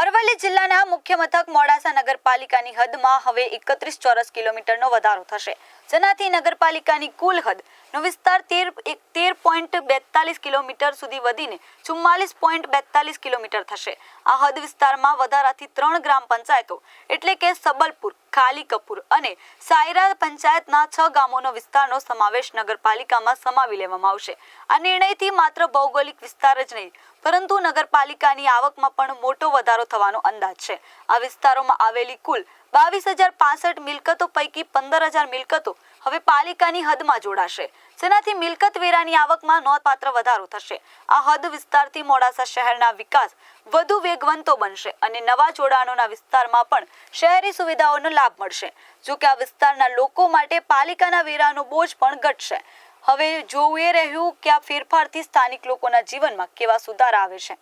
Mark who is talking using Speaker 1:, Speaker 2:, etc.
Speaker 1: અરવલ્લી જિલ્લાના મુખ્ય મથક મોડાસા નગરપાલિકાની હદમાં હવે એકત્રીસ ચોરસ કિલોમીટરનો વધારો થશે. જેનાથી નગરપાલિકાની કુલ હદનો વિસ્તાર તેર તેર પોઈન્ટ બેતાલીસ કિલોમીટર સુધી વધીને ચુમ્માલીસ પોઈન્ટ બેતાલીસ કિલોમીટર થશે. આ હદ વિસ્તારમાં વધારાથી ત્રણ ગ્રામ પંચાયતો, એટલે કે સબલપુર ખાલી કપૂર અને સાયરા પંચાયતના છ ગામોનો વિસ્તારનો સમાવેશ નગરપાલિકામાં સમાવી લેવામાં આવશે. આ નિર્ણયથી માત્ર ભૌગોલિક વિસ્તાર જ નહીં, પરંતુ નગરપાલિકાની આવકમાં પણ મોટો વધારો થવાનો અંદાજ છે. આ વિસ્તારોમાં આવેલી કુલ બાવીસ હજાર પાસઠ મિલકતો પૈકી પંદર હજાર મિલકતો હવે પાલિકાની હદમાં જોડાશે. જેનાથી મિલકત વેરાની આવકમાં નોંધપાત્ર વધારો થશે. આ હદ વિસ્તારથી મોડાસા શહેરના વિકાસ વધુ વેગવંતો બનશે અને નવા જોડાણોના વિસ્તારમાં પણ શહેરી સુવિધાઓનો લાભ મળશે. જો કે આ વિસ્તારના લોકો માટે પાલિકાના વેરાનો બોજ પણ ઘટશે. હવે જોવું એ રહ્યું કે આ ફેરફારથી સ્થાનિક લોકોના જીવનમાં કેવા સુધારા આવે છે.